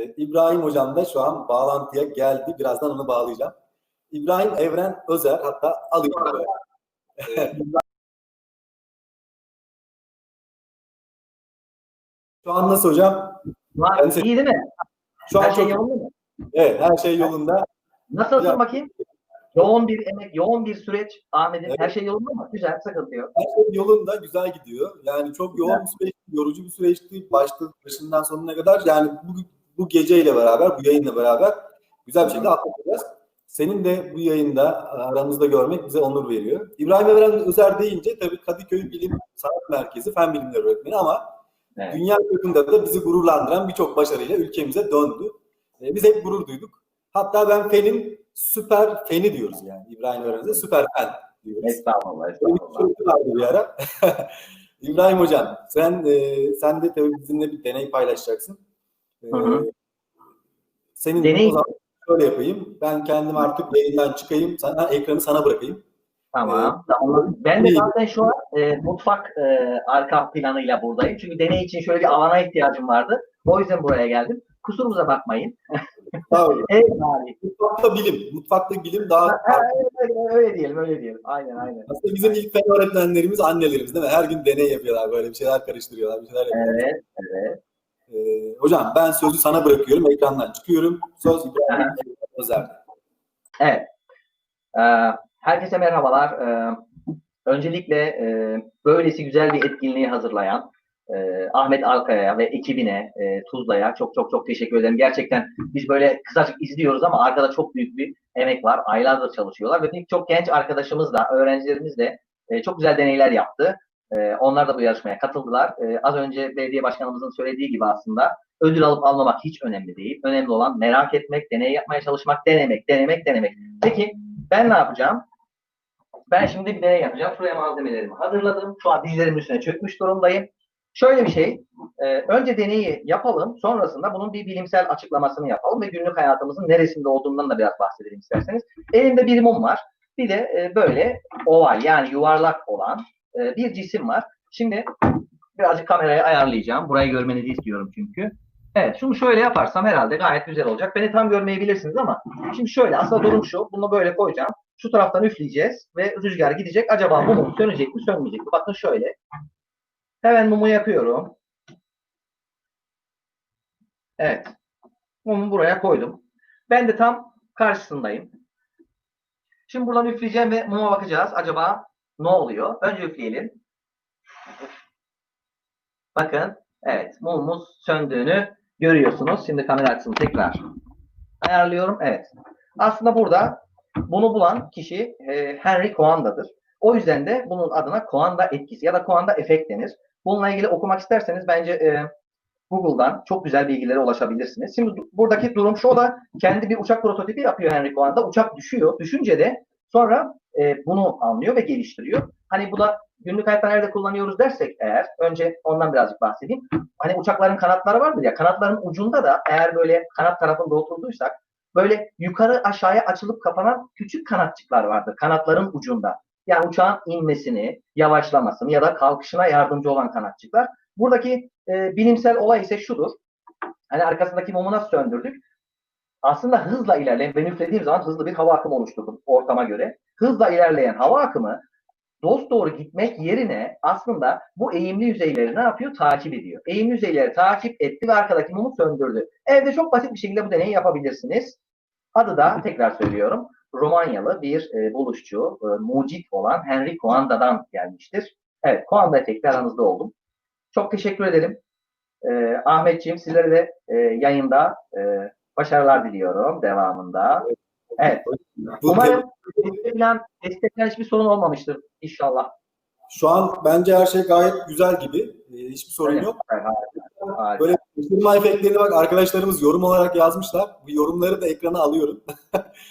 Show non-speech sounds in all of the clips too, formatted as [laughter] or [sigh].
Ee, İbrahim Hocam da şu an bağlantıya geldi. Birazdan onu bağlayacağım. İbrahim Evren Özer hatta alayım. böyle. [laughs] Şu an nasıl hocam? Var, se- iyi değil mi? Şu an Her şey çok yolunda mı? Evet, her şey yolunda. Nasılsın Ya- bakayım? Yoğun bir emek, yoğun bir süreç Ahmet'in. Evet. Her şey yolunda mı? Güzel, sıkıntı yok. Her şey yolunda güzel gidiyor. Yani çok yoğun Güzel. bir süreç, yorucu bir süreçti. Başta başından sonuna kadar yani bu, bu geceyle beraber, bu yayınla beraber güzel bir şekilde atlatacağız. Senin de bu yayında aramızda görmek bize onur veriyor. İbrahim Evren Özer deyince tabii Kadıköy Bilim Sanat Merkezi Fen Bilimleri Öğretmeni ama Evet. dünya çapında da bizi gururlandıran birçok başarıyla ülkemize döndü. Ee, biz hep gurur duyduk. Hatta ben fenin süper feni diyoruz yani İbrahim Öğren'e süper fen diyoruz. Estağfurullah, estağfurullah. bir ara. [laughs] İbrahim Hocam, sen e, sen de tabii bizimle bir deney paylaşacaksın. Hı hı. senin Deney- o zaman şöyle yapayım. Ben kendim artık yayından çıkayım. Sana ekranı sana bırakayım. Tamam. tamam. Ben de zaten şu an e, mutfak e, arka planıyla buradayım. Çünkü deney için şöyle bir alana ihtiyacım vardı. O yüzden buraya geldim. Kusurumuza bakmayın. Tamam. [laughs] Evet abi. Mutfakta bilim. Mutfakta bilim daha Ha, öyle, öyle diyelim, öyle diyelim. Aynen, aynen. aslında bizim ilk fen öğretmenlerimiz annelerimiz değil mi? Her gün deney yapıyorlar. Böyle bir şeyler karıştırıyorlar. Bir şeyler yapıyorlar. Evet, evet. E, hocam ben sözü sana bırakıyorum. Ekrandan çıkıyorum. Söz İbrahim Özer'de. Evet. Ee, herkese merhabalar. Ee, öncelikle e, böylesi güzel bir etkinliği hazırlayan e, Ahmet Alkaya'ya ve ekibine, e, Tuzla'ya çok çok çok teşekkür ederim. Gerçekten biz böyle kısacık izliyoruz ama arkada çok büyük bir emek var. Aylardır çalışıyorlar ve birçok genç arkadaşımız da, öğrencilerimiz de e, çok güzel deneyler yaptı. E, onlar da bu yarışmaya katıldılar. E, az önce belediye başkanımızın söylediği gibi aslında ödül alıp almamak hiç önemli değil. Önemli olan merak etmek, deney yapmaya çalışmak, denemek, denemek, denemek. Peki ben ne yapacağım? Ben şimdi bir deney yapacağım. Şuraya malzemelerimi hazırladım. Şu an dizlerimin üstüne çökmüş durumdayım. Şöyle bir şey. e, önce deneyi yapalım. Sonrasında bunun bir bilimsel açıklamasını yapalım ve günlük hayatımızın neresinde olduğundan da biraz bahsedelim isterseniz. Elimde bir mum var. Bir de e, böyle oval yani yuvarlak olan e, bir cisim var. Şimdi birazcık kamerayı ayarlayacağım. Burayı görmenizi istiyorum çünkü. Evet şunu şöyle yaparsam herhalde gayet güzel olacak. Beni tam görmeyebilirsiniz ama şimdi şöyle aslında durum şu. Bunu böyle koyacağım. Şu taraftan üfleyeceğiz ve rüzgar gidecek. Acaba mum sönecek mi sönmeyecek mi? Bakın şöyle. Hemen mumu yapıyorum. Evet. Mumu buraya koydum. Ben de tam karşısındayım. Şimdi buradan üfleyeceğim ve muma bakacağız. Acaba ne oluyor? Önce üfleyelim. Bakın. Evet. Mumumuz söndüğünü görüyorsunuz. Şimdi kamera açısını tekrar ayarlıyorum. Evet. Aslında burada bunu bulan kişi e, Henry Coanda'dır. O yüzden de bunun adına Coanda etkisi ya da Coanda efekt denir. Bununla ilgili okumak isterseniz bence e, Google'dan çok güzel bilgilere ulaşabilirsiniz. Şimdi buradaki durum şu o da kendi bir uçak prototipi yapıyor Henry Coanda. Uçak düşüyor. Düşünce de sonra e, bunu anlıyor ve geliştiriyor. Hani bu da günlük hayatta nerede kullanıyoruz dersek eğer önce ondan birazcık bahsedeyim. Hani uçakların kanatları vardır ya kanatların ucunda da eğer böyle kanat tarafında oturduysak böyle yukarı aşağıya açılıp kapanan küçük kanatçıklar vardır kanatların ucunda. Yani uçağın inmesini, yavaşlamasını ya da kalkışına yardımcı olan kanatçıklar. Buradaki e, bilimsel olay ise şudur. Hani arkasındaki mumu nasıl söndürdük? Aslında hızla ilerleyen, ben üflediğim zaman hızlı bir hava akımı oluşturdum ortama göre. Hızla ilerleyen hava akımı dost doğru gitmek yerine aslında bu eğimli yüzeyleri ne yapıyor? Takip ediyor. Eğimli yüzeyleri takip etti ve arkadaki mumu söndürdü. Evde çok basit bir şekilde bu deneyi yapabilirsiniz. Adı da tekrar söylüyorum. Romanyalı bir e, buluşçu, e, mucit olan Henry Coanda'dan gelmiştir. Evet, Coanda efekti aranızda oldum. Çok teşekkür ederim. E, Ahmetciğim sizlere de e, yayında e, başarılar diliyorum devamında. Evet, Bu umarım falan destekler hiçbir sorun olmamıştır inşallah. Şu an bence her şey gayet güzel gibi. Ee, hiçbir sorun Evet, yok. harika, harika. Böyle şaşırma efektlerini bak arkadaşlarımız yorum olarak yazmışlar. Bu yorumları da ekrana alıyorum.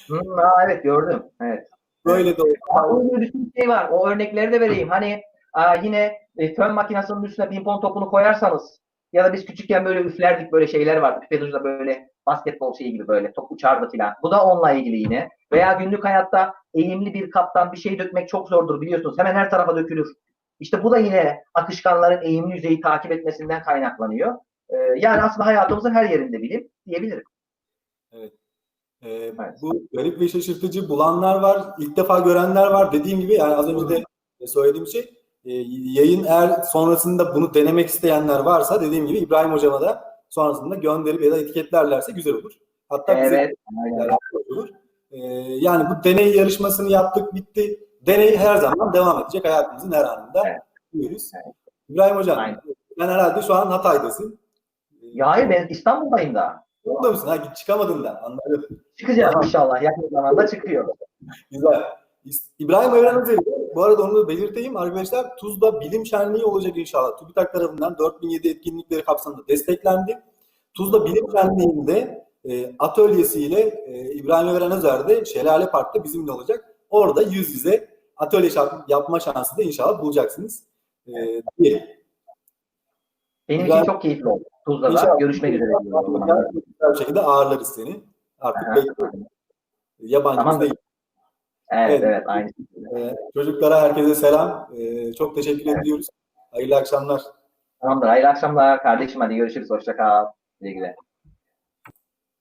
Hı, aa, evet gördüm. Evet. Böyle de Öyle bir şey var. O örnekleri de vereyim. Hani aa, yine e, fön makinesinin üstüne pimpon topunu koyarsanız ya da biz küçükken böyle üflerdik böyle şeyler vardı. Pipet ucunda böyle basketbol şeyi gibi böyle top uçardı filan. Bu da onunla ilgili yine. Veya günlük hayatta eğimli bir kaptan bir şey dökmek çok zordur biliyorsunuz. Hemen her tarafa dökülür. İşte bu da yine akışkanların eğimli yüzeyi takip etmesinden kaynaklanıyor. Ee, yani aslında hayatımızın her yerinde bilim diyebilirim. Ee, Bu garip ve şaşırtıcı bulanlar var, ilk defa görenler var. Dediğim gibi yani az önce de söylediğim şey e, yayın eğer sonrasında bunu denemek isteyenler varsa dediğim gibi İbrahim Hocama da sonrasında gönderip ya da etiketlerlerse güzel olur. Hatta Evet. aynen. olur. Ee, yani bu deney yarışmasını yaptık bitti. Deney her zaman devam edecek hayatımızın her anında. Evet. Diyoruz. Evet. İbrahim Hocam Aynen. sen herhalde şu an Hatay'dasın. Ya hayır ben İstanbul'dayım da. Orada mısın? Ha, çıkamadın da. Anladım. Çıkacağım inşallah. Yakın zamanda çıkıyor. Güzel. İbrahim Evren Özeli, bu arada onu da belirteyim arkadaşlar. Tuzla bilim şenliği olacak inşallah. TÜBİTAK tarafından 4007 etkinlikleri kapsamında desteklendi. Tuzla bilim şenliğinde e, atölyesiyle e, İbrahim Evren Özer de Şelale Park'ta bizimle olacak. Orada yüz yüze atölye yapma şansı da inşallah bulacaksınız. E, diyelim. Benim Güzel. için çok keyifli oldu. Tuzla'da İnşallah. görüşmek üzere. bir şekilde ağırlarız seni. Artık bekliyorum. Yabancımız Tamam. değil. Evet Evet. evet aynı. E, çocuklara herkese selam. E, çok teşekkür ediyoruz. Hayırlı akşamlar. Tamamdır. Hayırlı akşamlar kardeşim. Hadi görüşürüz. Hoşça kal. Güle.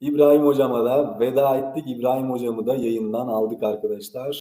İbrahim hocama da veda ettik. İbrahim hocamı da yayından aldık arkadaşlar.